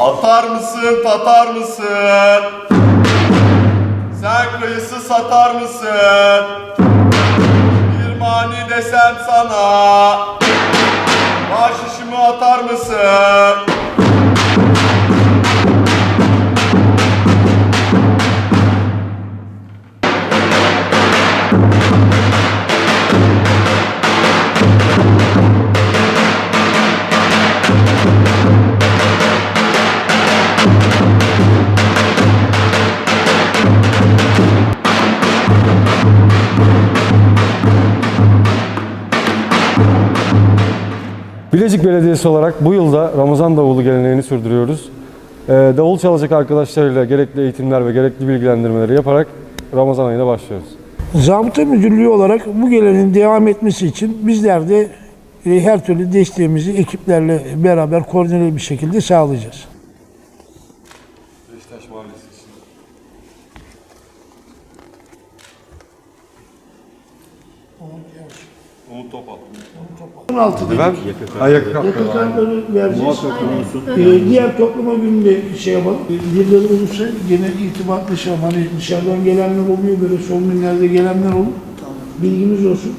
Atar mısın, tatar mısın? Sen kayısı satar mısın? Bir mani desem sana. Baş işimi atar mısın? Bilecik Belediyesi olarak bu yılda Ramazan davulu geleneğini sürdürüyoruz. Ee, davul çalacak arkadaşlarıyla gerekli eğitimler ve gerekli bilgilendirmeleri yaparak Ramazan ayına başlıyoruz. Zabıta Müdürlüğü olarak bu geleneğin devam etmesi için bizler de e, her türlü desteğimizi ekiplerle beraber koordineli bir şekilde sağlayacağız. Beşiktaş Mahallesi için. Umut Topal. 16'da Ben ayak yakın kartları vereceğiz. Ee, diğer toplama gününde şey yapalım. Birileri olursa gene irtibatlaşalım. Hani dışarıdan gelenler oluyor, böyle son günlerde gelenler olur. Bilginiz olsun.